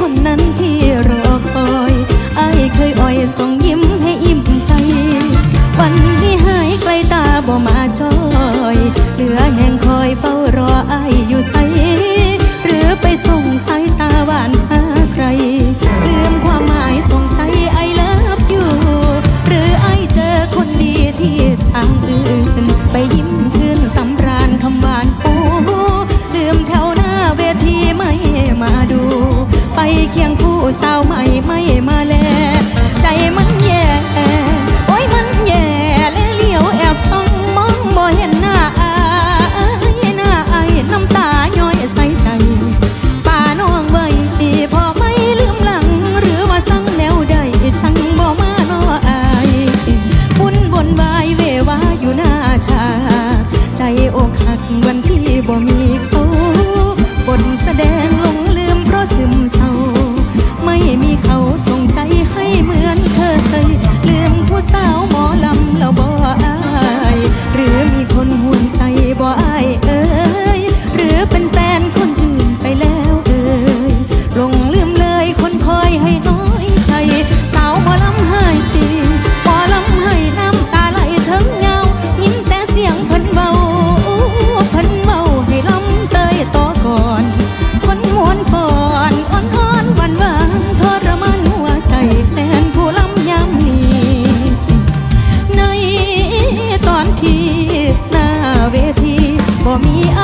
คนนั้นที่รอคอยไอ้เคยอ่อยส่งยิ้มให้อิ่มใจ วันที่หายไกลตาบ่มาจอย เหลือแตอนที่หน้าเวทีบ่มีไอ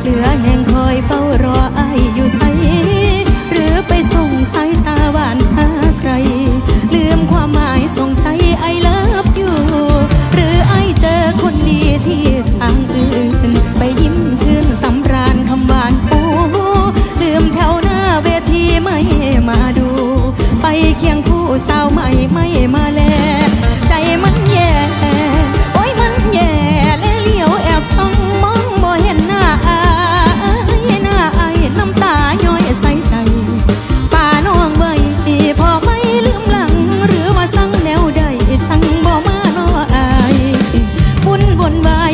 เหลือแห่งคอยเฝ้ารอไออยู่ใส หรือไปส่งสายตาหวานหาใคร ลืมความหมายส่งใจไอเลิฟอยู่ หรือไอเจอคนดีที่ทางอื่น ไปยิ้มชื่นสำราญคำหวานปูลืมแถวหน้าเวทีไม่มาดู ไปเคียงคู่สาวใหม่ไม่มา one